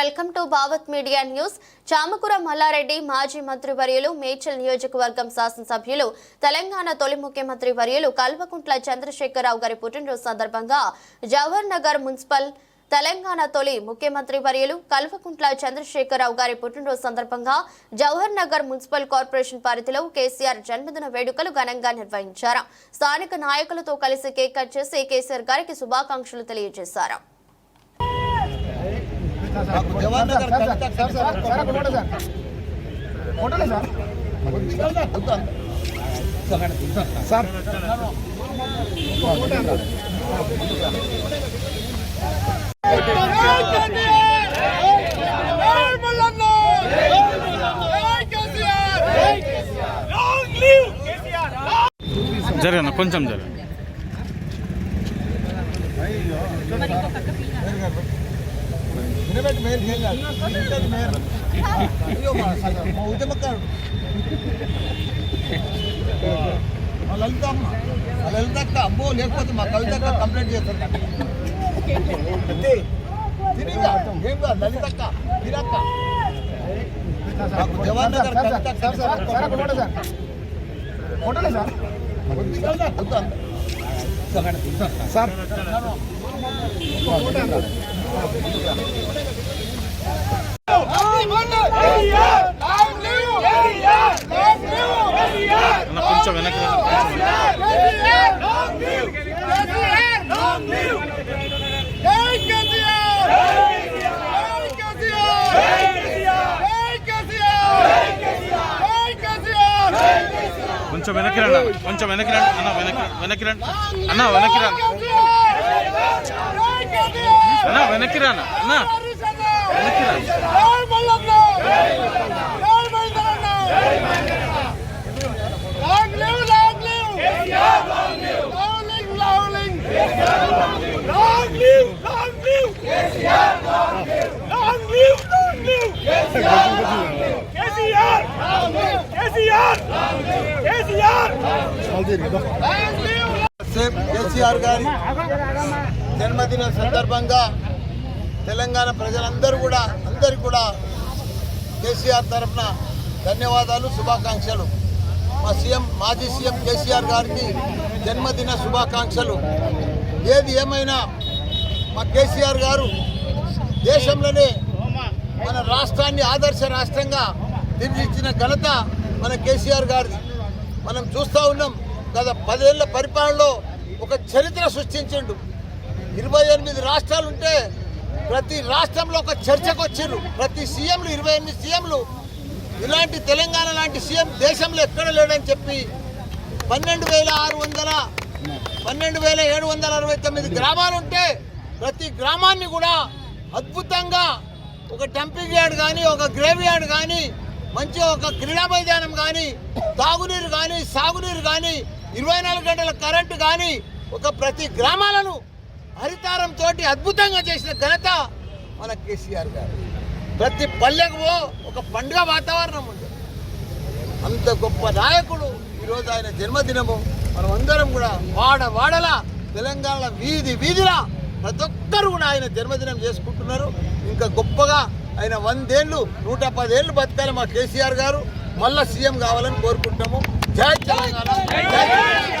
Welcome to Bhavat media news. Chamakura Malla Reddy మాజీ మంత్రి వర్యులు మేడ్చల్ నియోజకవర్గం శాసనసభ్యులు తెలంగాణ తొలి ముఖ్యమంత్రి వర్యులు కల్వకుంట్ల చంద్రశేఖరరావు గారి పుట్టినరోజు సందర్భంగా జవహర్ నగర్ మున్సిపల్ తెలంగాణ తొలి ముఖ్యమంత్రి వర్యులు కల్వకుంట్ల చంద్రశేఖరరావు గారి పుట్టినరోజు సందర్భంగా జవహర్ నగర్ మున్సిపల్ కార్పొరేషన్ పరిధిలో కేసీఆర్ జన్మదిన వేడుకలు ఘనంగా నిర్వహించారు. స్థానిక నాయకులతో కలిసి కేక్ కట్ చేసి కేసీఆర్ గారికి శుభాకాంక్షలు తెలియజేశారు. సార్ సార్ కొంచెం జరగను? నిలబెట్టి మేయర్ చేయాలి నిలబెట్టి మేయర్ అయ్యో మా మా ఉద్యమకారుడు మా లలిత అమ్మ మా లలిత అక్క అమ్మో లేకపోతే మా కవిత అక్క కంప్లైంట్ చేస్తారు అంతే. తిరిగా ఏం కాదు లలిత అక్క తిరక్క మాకు Jawahar Nagar sir Kavitha sir sir sir కొంచెం వెనక్కి కొంచెం వెనక్కి. రండి అన్న. కొంచెం వెనక్కి రండి అన్న వెనక్కి వెనక్కి రండి అన్న వెనక్కి రండి అన్న వెనక్కి రాన్న అన్న వెనక్కి రా Long live, కేసీఆర్ గారి జన్మదిన సందర్భంగా తెలంగాణ ప్రజలందరూ కూడా అందరికీ కూడా కేసీఆర్ తరఫున ధన్యవాదాలు శుభాకాంక్షలు. మా సీఎం మాజీ సీఎం కేసీఆర్ గారికి జన్మదిన శుభాకాంక్షలు. ఏది ఏమైనా మా కేసీఆర్ గారు దేశంలోనే మన రాష్ట్రాన్ని ఆదర్శ రాష్ట్రంగా తీర్చిచ్చిన ఘనత మన కేసీఆర్ గారిది. మనం చూస్తూ ఉన్నాం గత పదేళ్ళ పరిపాలనలో ఒక చరిత్ర సృష్టించిండు. ఇరవై ఎనిమిది రాష్ట్రాలు ఉంటే ప్రతి రాష్ట్రంలో ఒక చర్చకు వచ్చిండ్రు ప్రతి సీఎంలు ఇరవై ఎనిమిది సీఎంలు ఇలాంటి తెలంగాణ లాంటి సీఎం దేశంలో ఎక్కడ లేడని చెప్పి పన్నెండు వేల ఆరు వందల పన్నెండు వేల ఏడు వందల అరవై తొమ్మిది గ్రామాలు ఉంటే ప్రతి గ్రామాన్ని కూడా అద్భుతంగా ఒక టెంపింగ్ యార్డ్ కానీ ఒక గ్రేవ్ యార్డ్ కానీ మంచి ఒక క్రీడా మైదానం కానీ తాగునీరు కానీ సాగునీరు కానీ ఇరవై నాలుగు గంటల కరెంట్ కానీ ఒక ప్రతి గ్రామాలను హరితారం తోటి అద్భుతంగా చేసిన ఘనత మన కేసీఆర్ గారు. ప్రతి పల్లెకు ఒక పండుగ వాతావరణం ఉంది. అంత గొప్ప నాయకుడు ఈరోజు ఆయన జన్మదినము. మనం అందరం కూడా వాడ వాడల తెలంగాణ వీధి వీధిలా ప్రతి ఒక్కరు కూడా ఆయన జన్మదినం చేసుకుంటున్నారు. ఇంకా గొప్పగా ఆయన వందేళ్ళు నూట పదేళ్ళు బతకాలి మా కేసీఆర్ గారు. మళ్ళా సీఎం కావాలని కోరుకుంటాము. జై జై తెలంగాణ.